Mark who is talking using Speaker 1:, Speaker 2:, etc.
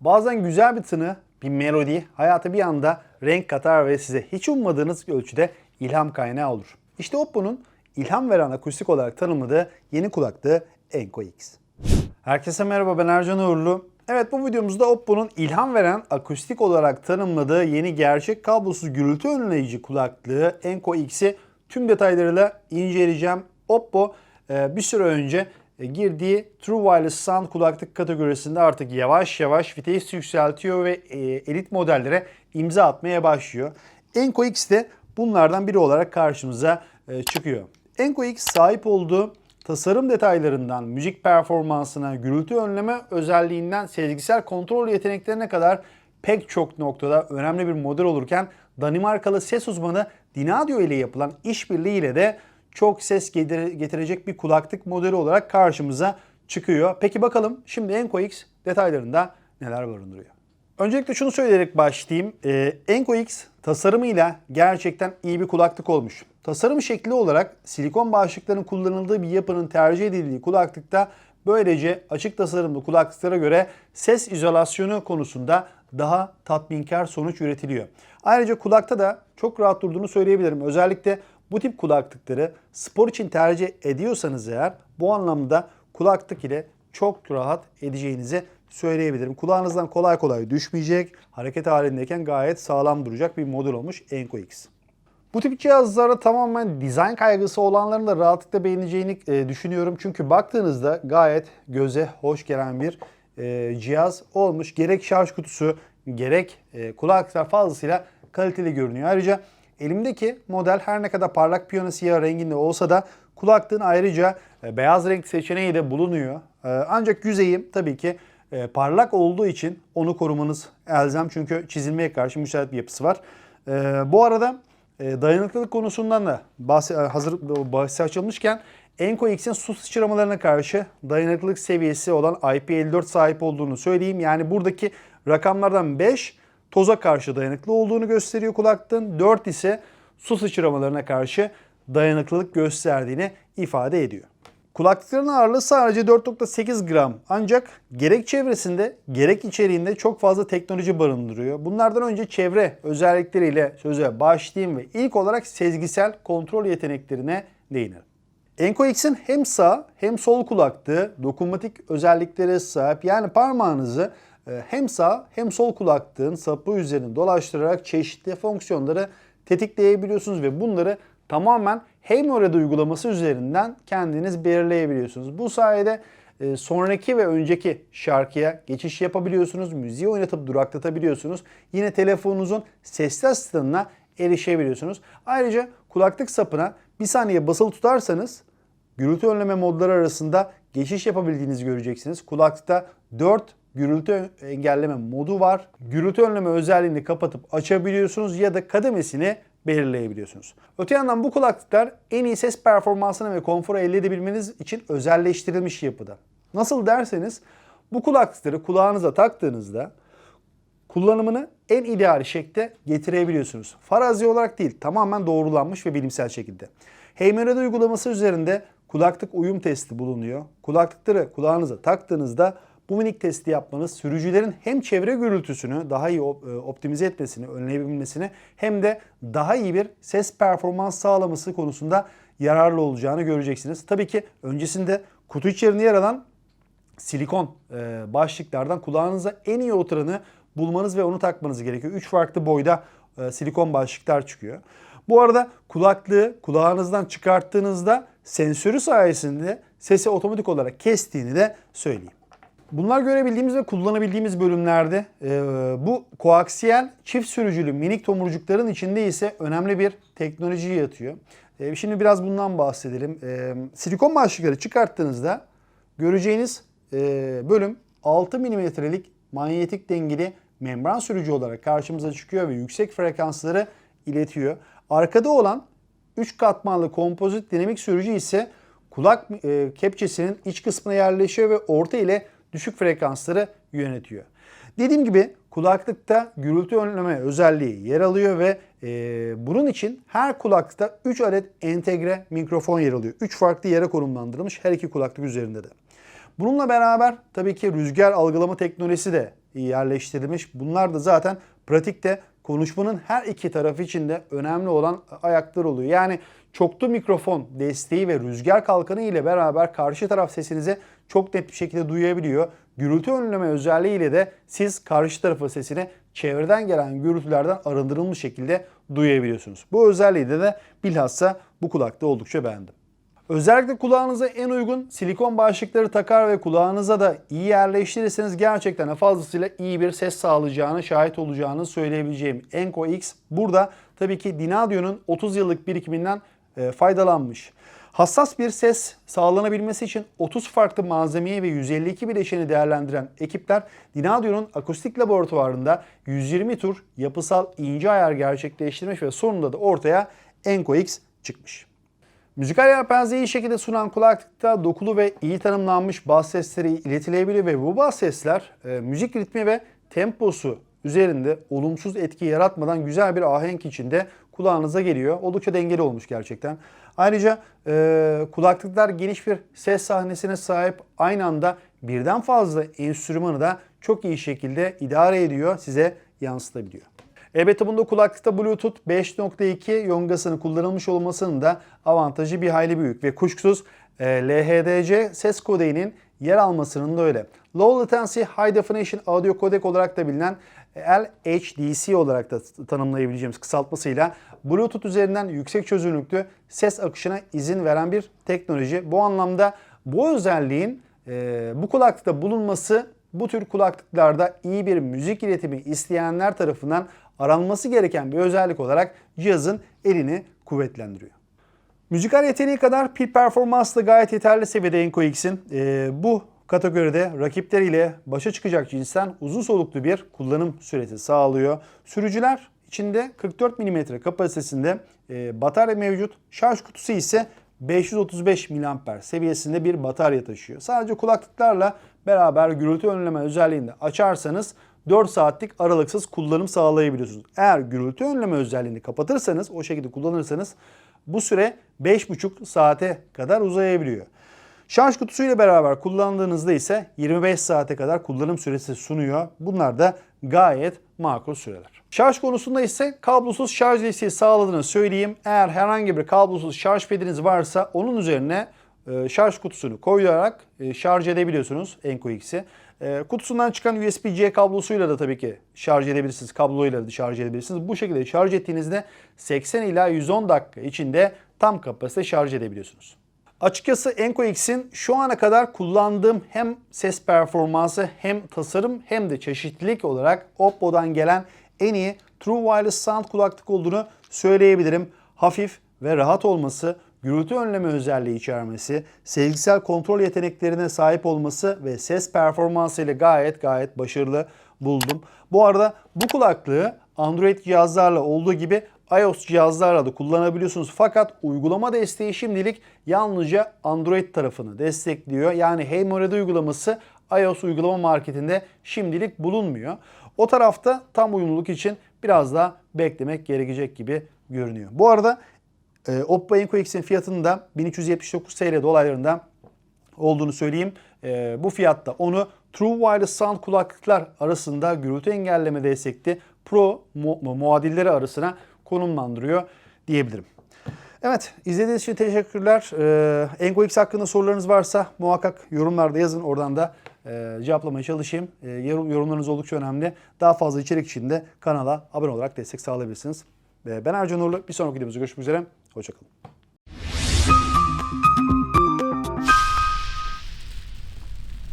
Speaker 1: Bazen güzel bir tını, bir melodi hayata bir anda renk katar ve size hiç ummadığınız ölçüde ilham kaynağı olur. İşte Oppo'nun ilham veren akustik olarak tanımladığı yeni kulaklığı Enco X. Herkese merhaba ben Ercan Uğurlu. Evet bu videomuzda Oppo'nun ilham veren akustik olarak tanımladığı yeni gerçek kablosuz gürültü önleyici kulaklığı Enco X'i tüm detaylarıyla inceleyeceğim. Oppo e, bir süre önce girdiği True Wireless Sound kulaklık kategorisinde artık yavaş yavaş vites yükseltiyor ve e, elit modellere imza atmaya başlıyor. Enco X de bunlardan biri olarak karşımıza e, çıkıyor. Enco X sahip olduğu tasarım detaylarından müzik performansına, gürültü önleme özelliğinden sezgisel kontrol yeteneklerine kadar pek çok noktada önemli bir model olurken Danimarkalı ses uzmanı Dinadio ile yapılan işbirliğiyle de çok ses getirecek bir kulaklık modeli olarak karşımıza çıkıyor. Peki bakalım şimdi Enco X detaylarında neler barındırıyor? Öncelikle şunu söyleyerek başlayayım. Ee, Enco X tasarımıyla gerçekten iyi bir kulaklık olmuş. Tasarım şekli olarak silikon başlıkların kullanıldığı bir yapının tercih edildiği kulaklıkta böylece açık tasarımlı kulaklıklara göre ses izolasyonu konusunda daha tatminkar sonuç üretiliyor. Ayrıca kulakta da çok rahat durduğunu söyleyebilirim. Özellikle bu tip kulaklıkları spor için tercih ediyorsanız eğer bu anlamda kulaklık ile çok rahat edeceğinizi söyleyebilirim. Kulağınızdan kolay kolay düşmeyecek, hareket halindeyken gayet sağlam duracak bir model olmuş Enco X. Bu tip cihazlara tamamen dizayn kaygısı olanların da rahatlıkla beğeneceğini e, düşünüyorum. Çünkü baktığınızda gayet göze hoş gelen bir e, cihaz olmuş. Gerek şarj kutusu gerek e, kulaklıklar fazlasıyla kaliteli görünüyor. Ayrıca elimdeki model her ne kadar parlak piyano siyah renginde olsa da kulaklığın ayrıca e, beyaz renk seçeneği de bulunuyor. E, ancak yüzeyim tabii ki e, parlak olduğu için onu korumanız elzem. Çünkü çizilmeye karşı müsait bir yapısı var. Bu arada dayanıklılık konusundan da bahsi, hazır bahsi açılmışken Enco X'in su sıçramalarına karşı dayanıklılık seviyesi olan IP54 sahip olduğunu söyleyeyim. Yani buradaki rakamlardan 5 toza karşı dayanıklı olduğunu gösteriyor kulaklığın. 4 ise su sıçramalarına karşı dayanıklılık gösterdiğini ifade ediyor. Kulaklıkların ağırlığı sadece 4.8 gram ancak gerek çevresinde gerek içeriğinde çok fazla teknoloji barındırıyor. Bunlardan önce çevre özellikleriyle söze başlayayım ve ilk olarak sezgisel kontrol yeteneklerine değinelim. Enco X'in hem sağ hem sol kulaklığı dokunmatik özelliklere sahip. Yani parmağınızı hem sağ hem sol kulaklığın sapı üzerine dolaştırarak çeşitli fonksiyonları tetikleyebiliyorsunuz ve bunları tamamen HeyMorad uygulaması üzerinden kendiniz belirleyebiliyorsunuz. Bu sayede e, sonraki ve önceki şarkıya geçiş yapabiliyorsunuz. Müziği oynatıp duraklatabiliyorsunuz. Yine telefonunuzun sesli asistanına erişebiliyorsunuz. Ayrıca kulaklık sapına bir saniye basılı tutarsanız gürültü önleme modları arasında geçiş yapabildiğinizi göreceksiniz. Kulaklıkta 4 gürültü engelleme modu var. Gürültü önleme özelliğini kapatıp açabiliyorsunuz ya da kademesini belirleyebiliyorsunuz. Öte yandan bu kulaklıklar en iyi ses performansını ve konforu elde edebilmeniz için özelleştirilmiş yapıda. Nasıl derseniz bu kulaklıkları kulağınıza taktığınızda kullanımını en ideal şekilde getirebiliyorsunuz. Farazi olarak değil tamamen doğrulanmış ve bilimsel şekilde. Heymenred uygulaması üzerinde kulaklık uyum testi bulunuyor. Kulaklıkları kulağınıza taktığınızda bu minik testi yapmanız sürücülerin hem çevre gürültüsünü daha iyi e, optimize etmesini, önleyebilmesini hem de daha iyi bir ses performans sağlaması konusunda yararlı olacağını göreceksiniz. Tabii ki öncesinde kutu içerisinde yer alan silikon e, başlıklardan kulağınıza en iyi oturanı bulmanız ve onu takmanız gerekiyor. 3 farklı boyda e, silikon başlıklar çıkıyor. Bu arada kulaklığı kulağınızdan çıkarttığınızda sensörü sayesinde sesi otomatik olarak kestiğini de söyleyeyim. Bunlar görebildiğimiz ve kullanabildiğimiz bölümlerde e, bu koaksiyel çift sürücülü minik tomurcukların içinde ise önemli bir teknoloji yatıyor. E, şimdi biraz bundan bahsedelim. E, silikon başlıkları çıkarttığınızda göreceğiniz e, bölüm 6 milimetrelik manyetik dengeli membran sürücü olarak karşımıza çıkıyor ve yüksek frekansları iletiyor. Arkada olan 3 katmanlı kompozit dinamik sürücü ise kulak e, kepçesinin iç kısmına yerleşiyor ve orta ile düşük frekansları yönetiyor. Dediğim gibi kulaklıkta gürültü önleme özelliği yer alıyor ve e, bunun için her kulaklıkta 3 adet entegre mikrofon yer alıyor. 3 farklı yere konumlandırılmış her iki kulaklık üzerinde de. Bununla beraber tabii ki rüzgar algılama teknolojisi de yerleştirilmiş. Bunlar da zaten pratikte konuşmanın her iki tarafı için de önemli olan ayaklar oluyor. Yani çoklu mikrofon desteği ve rüzgar kalkanı ile beraber karşı taraf sesinizi çok net bir şekilde duyabiliyor. Gürültü önleme özelliğiyle de siz karşı tarafın sesini çevreden gelen gürültülerden arındırılmış şekilde duyabiliyorsunuz. Bu özelliği de, de bilhassa bu kulakta oldukça beğendim. Özellikle kulağınıza en uygun silikon başlıkları takar ve kulağınıza da iyi yerleştirirseniz gerçekten fazlasıyla iyi bir ses sağlayacağını, şahit olacağını söyleyebileceğim Enco X burada tabii ki Dinadio'nun 30 yıllık birikiminden e, faydalanmış. Hassas bir ses sağlanabilmesi için 30 farklı malzemeyi ve 152 bileşeni değerlendiren ekipler Dinadio'nun akustik laboratuvarında 120 tur yapısal ince ayar gerçekleştirmiş ve sonunda da ortaya Enco X çıkmış. Müzikal yelpazeyi iyi şekilde sunan kulaklıkta dokulu ve iyi tanımlanmış bas sesleri iletilebiliyor ve bu bas sesler e, müzik ritmi ve temposu üzerinde olumsuz etki yaratmadan güzel bir ahenk içinde kulağınıza geliyor. Oldukça dengeli olmuş gerçekten. Ayrıca e, kulaklıklar geniş bir ses sahnesine sahip aynı anda birden fazla enstrümanı da çok iyi şekilde idare ediyor, size yansıtabiliyor. Elbette bunda kulaklıkta Bluetooth 5.2 yongasının kullanılmış olmasının da avantajı bir hayli büyük ve kuşkusuz e, LHDC ses kodeğinin yer almasının da öyle. Low Latency High Definition Audio Codec olarak da bilinen LHDC olarak da tanımlayabileceğimiz kısaltmasıyla Bluetooth üzerinden yüksek çözünürlüklü ses akışına izin veren bir teknoloji. Bu anlamda bu özelliğin e, bu kulaklıkta bulunması bu tür kulaklıklarda iyi bir müzik iletimi isteyenler tarafından aranması gereken bir özellik olarak cihazın elini kuvvetlendiriyor. Müzikal yeteneği kadar pil performansı da gayet yeterli seviyede Enco X'in. Ee, bu kategoride rakipleriyle başa çıkacak cinsten uzun soluklu bir kullanım süresi sağlıyor. Sürücüler içinde 44 mm kapasitesinde e, batarya mevcut. Şarj kutusu ise 535 mAh seviyesinde bir batarya taşıyor. Sadece kulaklıklarla beraber gürültü önleme özelliğini açarsanız 4 saatlik aralıksız kullanım sağlayabiliyorsunuz. Eğer gürültü önleme özelliğini kapatırsanız, o şekilde kullanırsanız bu süre 5,5 saate kadar uzayabiliyor. Şarj kutusuyla beraber kullandığınızda ise 25 saate kadar kullanım süresi sunuyor. Bunlar da gayet makul süreler. Şarj konusunda ise kablosuz şarj desteği sağladığını söyleyeyim. Eğer herhangi bir kablosuz şarj pediniz varsa onun üzerine e, şarj kutusunu koyarak e, şarj edebiliyorsunuz Enco X'i. E, kutusundan çıkan USB-C kablosuyla da tabii ki şarj edebilirsiniz. Kabloyla da şarj edebilirsiniz. Bu şekilde şarj ettiğinizde 80 ila 110 dakika içinde tam kapasite şarj edebiliyorsunuz. Açıkçası Enco X'in şu ana kadar kullandığım hem ses performansı hem tasarım hem de çeşitlilik olarak Oppo'dan gelen en iyi True Wireless Sound kulaklık olduğunu söyleyebilirim. Hafif ve rahat olması, gürültü önleme özelliği içermesi, sezgisel kontrol yeteneklerine sahip olması ve ses performansı ile gayet gayet başarılı buldum. Bu arada bu kulaklığı Android cihazlarla olduğu gibi iOS cihazlarla da kullanabiliyorsunuz. Fakat uygulama desteği şimdilik yalnızca Android tarafını destekliyor. Yani Hey Morada uygulaması iOS uygulama marketinde şimdilik bulunmuyor. O tarafta tam uyumluluk için biraz daha beklemek gerekecek gibi görünüyor. Bu arada e, Oppo Enco X'in fiyatının da 1379 TL dolaylarında olduğunu söyleyeyim. E, bu fiyatta onu True Wireless Sound kulaklıklar arasında gürültü engelleme destekli Pro mu muadilleri arasına konumlandırıyor diyebilirim. Evet izlediğiniz için teşekkürler. Ee, Enco X hakkında sorularınız varsa muhakkak yorumlarda yazın. Oradan da e, cevaplamaya çalışayım. E, yorumlarınız oldukça önemli. Daha fazla içerik için de kanala abone olarak destek sağlayabilirsiniz. E, ben Ercan Uğurlu. Bir sonraki videomuzda görüşmek üzere. Hoşçakalın.